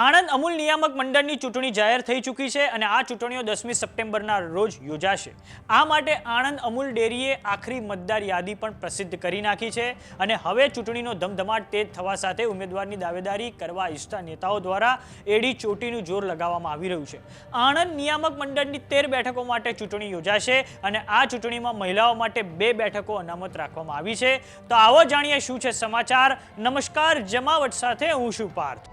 આણંદ અમૂલ નિયામક મંડળની ચૂંટણી જાહેર થઈ ચૂકી છે અને આ ચૂંટણીઓ દસમી સપ્ટેમ્બરના રોજ યોજાશે. આ માટે આણંદ અમૂલ ડેરીએ આખરી મતદાર યાદી પણ પ્રસિદ્ધ કરી નાખી છે અને હવે ચૂંટણીનો ધમધમાટ તેજ થવા સાથે ઉમેદવારની દાવેદારી કરવા ઈચ્છતા નેતાઓ દ્વારા એડી ચોટીનું જોર લગાવવામાં આવી રહ્યું છે. આણંદ નિયામક મંડળની તેર બેઠકો માટે ચૂંટણી યોજાશે અને આ ચૂંટણીમાં મહિલાઓ માટે બે બેઠકો અનામત રાખવામાં આવી છે. તો આવો જાણીએ શું છે સમાચાર. નમસ્કાર, જમાવટ સાથે હું છું પાર્થ.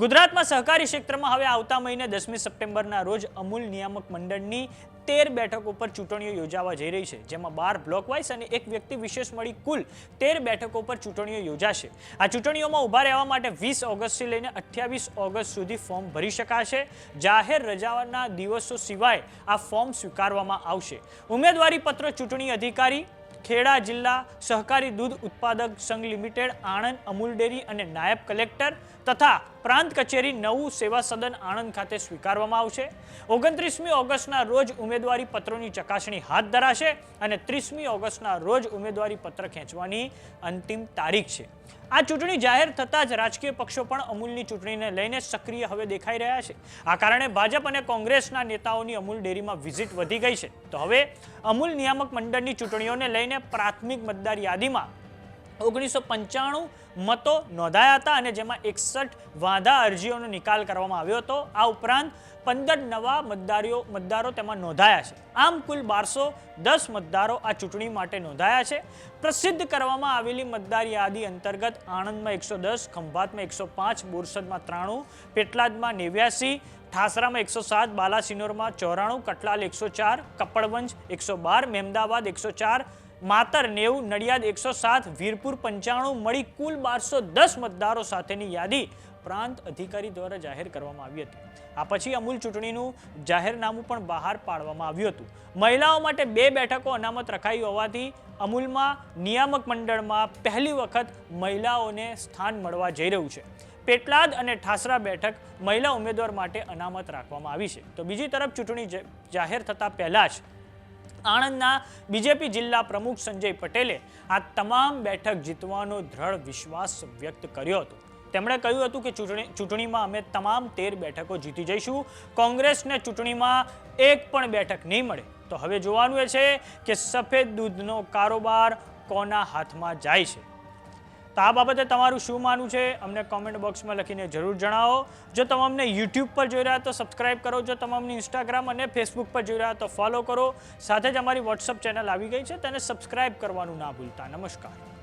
ગુજરાતમાં સહકારી ક્ષેત્રમાં હવે આવતા મહિને દસમી સપ્ટેમ્બરના રોજ અમૂલ નિયામક મંડળની તેર બેઠકો પર ચૂંટણીઓ યોજાવા જઈ રહી છે, જેમાં બાર બ્લોક વાઇઝ અને એક વ્યક્તિ વિશેષ મળી કુલ તેર બેઠકો પર ચૂંટણીઓ યોજાશે. આ ચૂંટણીઓમાં ઊભા રહેવા માટે વીસ ઓગસ્ટથી લઈને અઠ્યાવીસ ઓગસ્ટ સુધી ફોર્મ ભરી શકાશે. જાહેર રજાના દિવસો સિવાય આ ફોર્મ સ્વીકારવામાં આવશે. ઉમેદવારી પત્ર ચૂંટણી અધિકારી, ખેડા જિલ્લા સહકારી દૂધ ઉત્પાદક સંઘ લિમિટેડ, આણંદ અમૂલ ડેરી અને નાયબ કલેક્ટર તથા પ્રાંત કચેરી નવું સેવા સદન આણંદ ખાતે સ્વીકારવામાં આવશે. ઓગણત્રીસમી ઓગસ્ટના રોજ ઉમેદવારી પત્રોની ચકાસણી હાથ ધરાશે અને ત્રીસમી ઓગસ્ટના રોજ ઉમેદવારી પત્ર ખેંચવાની અંતિમ તારીખ છે. આ ચૂંટણી જાહેર થતાં જ રાજકીય પક્ષો પણ અમૂલની ચૂંટણીને લઈને સક્રિય હવે દેખાઈ રહ્યા છે. આ કારણે ભાજપ અને કોંગ્રેસના નેતાઓની અમૂલ ડેરીમાં વિઝિટ વધી ગઈ છે. તો હવે અમૂલ નિયામક મંડળની ચૂંટણીઓને લઈને પ્રાથમિક મતદાર યાદીમાં ઓગણીસો પંચાણું મતો નોંધાયા હતા અને જેમાં એકસઠ વાંધા અરજીઓનો નિકાલ કરવામાં આવ્યો હતો. આ ઉપરાંત પંદર નવા મતદારીઓ, મતદારો તેમાં નોંધાયા છે. આમ કુલ બારસો દસ મતદારો આ ચૂંટણી માટે નોંધાયા છે. પ્રસિદ્ધ કરવામાં આવેલી મતદાર યાદી અંતર્ગત આણંદમાં એકસો દસ, ખંભાતમાં એકસો પાંચ, બોરસદમાં ત્રાણું, પેટલાદમાં નેવ્યાસી, ઠાસરામાં એકસો સાત, બાલાસિનોરમાં ચોરાણું, કટલાલ એકસો ચાર, કપડવંજ એકસો બાર મહેમદાવાદ એકસો ચાર માતર નેવું, નડિયાદ એકસો સાત, વીરપુર પંચાણું મળી કુલ બારસો દસ મતદારો સાથેની યાદી પ્રાંત અધિકારી દ્વારા જાહેર કરવામાં આવી હતી. આ પછી અમૂલ ચૂંટણીનું જાહેરનામું પણ બહાર પાડવામાં આવ્યું હતું. મહિલાઓ માટે બે બેઠકો અનામત રખાઈ હોવાથી અમૂલમાં નિયામક મંડળમાં પહેલી વખત મહિલાઓને સ્થાન મળવા જઈ રહ્યું છે. પેટલાદ અને ઠાસરા બેઠક મહિલા ઉમેદવાર માટે અનામત રાખવામાં આવી છે. તો બીજી તરફ ચૂંટણી જાહેર થતાં પહેલાં જ આણંદના બીજેપી જિલ્લા પ્રમુખ સંજય પટેલે આ તમામ બેઠક જીતવાનો દ્રઢ વિશ્વાસ વ્યક્ત કર્યો હતો. તેમણે કહ્યું હતું કે ચૂંટણી ચૂંટણીમાં અમે તમામ તેર બેઠકો જીતી જઈશું. કોંગ્રેસને ચૂંટણીમાં એક પણ બેઠક નહીં મળે. તો હવે જોવાનું એ છે કે સફેદ દૂધનો કારોબાર કોના હાથમાં જાય છે? તો આ બાબતે તમારું શું માનવું છે? અમને કોમેન્ટ બોક્સમાં લખીને જરૂર જણાવો. જો તમે અમને યુટ્યુબ પર જોઈ રહ્યા તો સબસ્ક્રાઈબ કરો. જો તમે અમને ઇન્સ્ટાગ્રામ અને ફેસબુક પર જોઈ રહ્યા તો ફોલો કરો. સાથે જ અમારી વોટ્સઅપ ચેનલ આવી ગઈ છે. તેને સબસ્ક્રાઈબ કરવાનું ના ભૂલતા. નમસ્કાર.